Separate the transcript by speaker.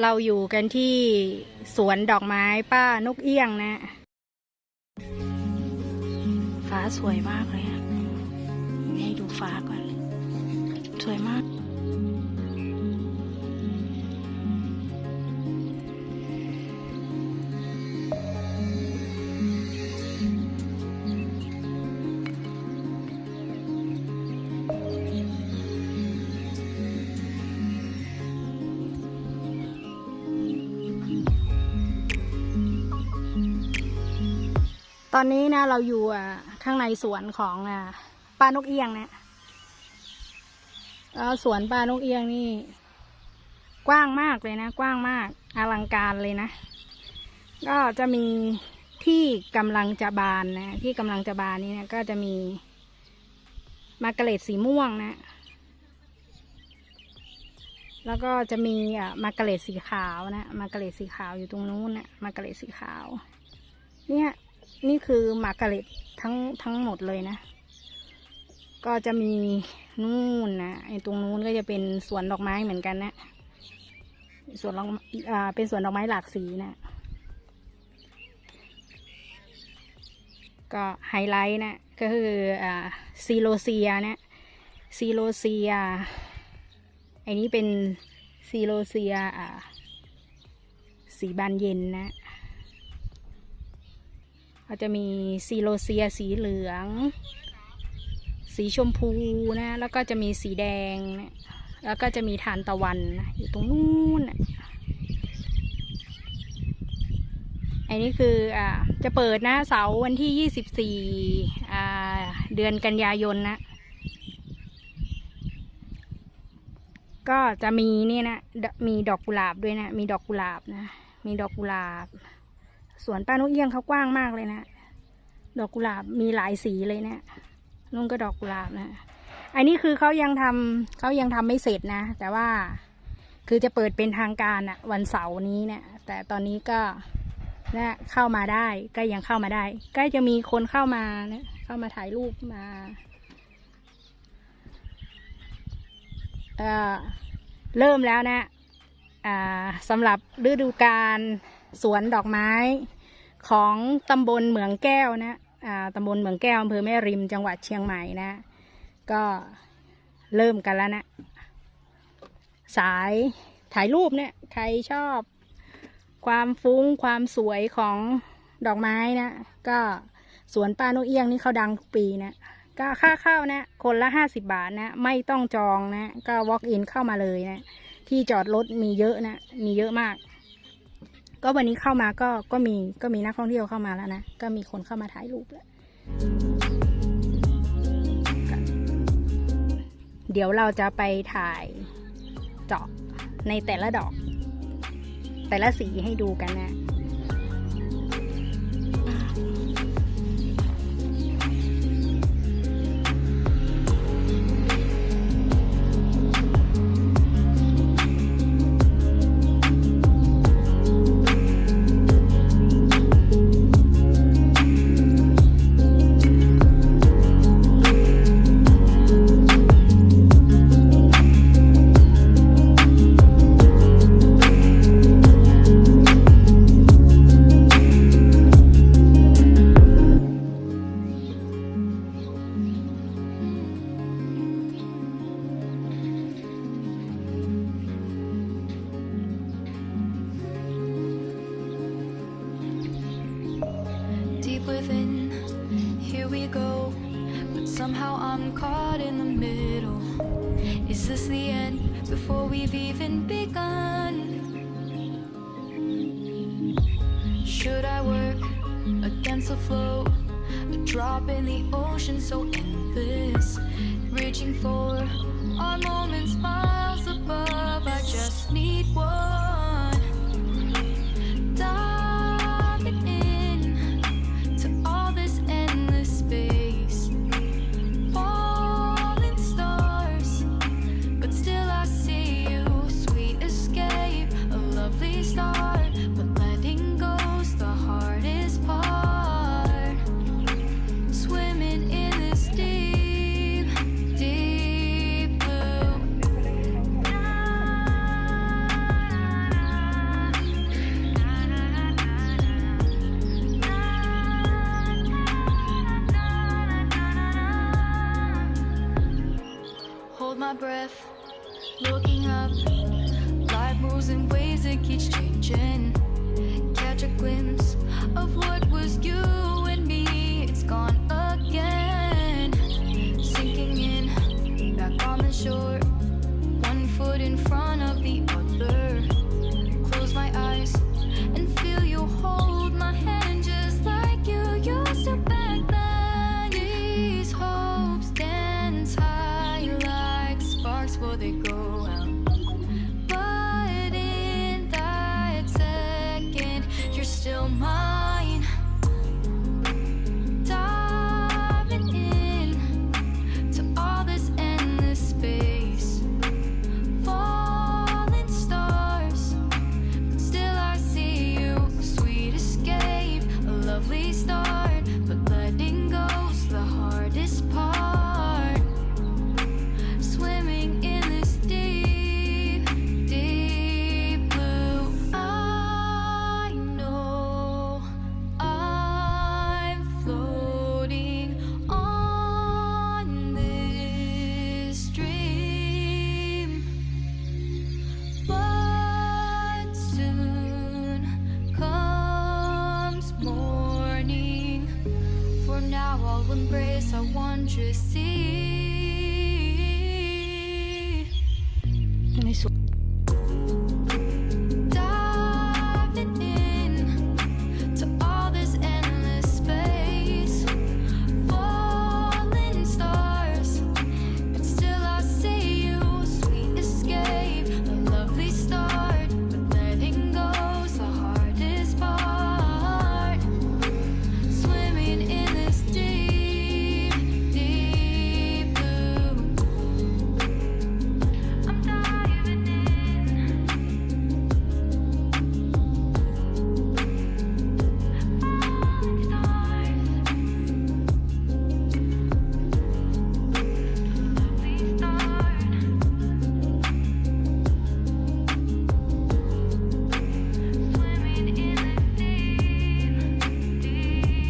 Speaker 1: เราอยู่กันที่สวนดอกไม้ป้านกเอี้ยงนะ ฟ้าสวยมากเลยอะให้ดูฟ้าก่อน สวยมาก ตอนนี้นะเราอยู่อะข้างในสวนของอะป้านกเอี้ยงนะแล้วสวนป้านกเอี้ยงนี่ กว้างมากเลยนะ กว้างมากอลังการเลยนะ ก็จะมีที่กำลังจะบานนะที่กำลังจะบานนี่นะก็จะมีมากระเล็ดสีม่วงนะ แล้วก็จะมีอะมากระเล็ดสีขาวนะมากระเล็ดสีขาวอยู่ตรงนู้นนะมากระเล็ดสีขาว เนี่ย นี่คือมากกะเล็ดทั้งทั้งหมดเลยนะ ก็จะมีนู่นนะไอ้ตรงนู้นก็จะเป็นสวนดอกไม้เหมือนกันนะสวนดอกอ่าเป็นสวนดอกไม้หลากสีนะ ก็ไฮไลท์นะ ก็คืออ่าซีโลเซียนะซีโลเซียไอ้นี้เป็นซีโลเซียอ่าสีบานเย็นนะ ก็จะมีซีโลเซียสีเหลือง สีชมพูนะ แล้วก็จะมีสีแดง แล้วก็จะมีทานตะวันอยู่ตรงนู้นอันนี้คืออ่าจะเปิดนะเสาร์วันที่ยี่สิบสี่อ่าเดือนกันยายนนะ ก็จะมีนี่นะ มีดอกกุหลาบด้วยนะ มีดอกกุหลาบนะ มีดอกกุหลาบ สวนป้านกเอี้ยงเขากว้างมากเลยนะ ดอกกุหลาบมีหลายสีเลยเนะี่ยนุ่นก็ดอกกุหลาบนะอันนี้คือเขายังทำเขายังทำไม่เสร็จนะ แต่ว่าคือจะเปิดเป็นทางการอะวันเสาร์นี้เนี่ย แต่ตอนนี้ก็นะเข้ามาได้ก็ยังเข้ามาได้ ใกล้จะมีคนเข้ามานะเข้ามาถ่ายรูปมาเอ่อเริ่มแล้วนะอ่าสำหรับฤดูกาล สวนดอกไม้ของตำบลเหมืองแก้วนะอ่าตำบลเหมืองแก้วอำเภอแม่ริมจังหวัดเชียงใหม่นะ ก็เริ่มกันแล้วนะ สายถ่ายรูปเนี่ย ใครชอบ ความฟุ้งความสวยของดอกไม้นะ ก็สวนป้านเอียงนี่เขาดังทุกปีนะก็ค่าเข้านะ คนละห้าสิบบาทนะ ไม่ต้องจองนะ ก็ walk in เข้ามาเลยนะ ที่จอดรถมีเยอะนะ มีเยอะมาก ก็วันนี้เข้ามาก็ก็มีก็มีนักท่องเที่ยวเข้ามาแล้วนะ ก็มีคนเข้ามาถ่ายรูปแล้วเดี๋ยวเราจะไปถ่ายเจาะในแต่ละดอก แต่ละสีให้ดูกันนะ
Speaker 2: somehow I'm caught in the middle. Is this the end before we've even begun? Should I work against the flow? A drop in the ocean so endless, reaching for our moments music keeps changing. Catch a glimpse of what was you and me. It's gone again. Sinking in, back on the shore. One foot in front of the other. Close my eyes and feel you hold my hand just like you used to back then. These hopes dance high like sparks before they go out. Our wondrous sea.
Speaker 1: ในสวน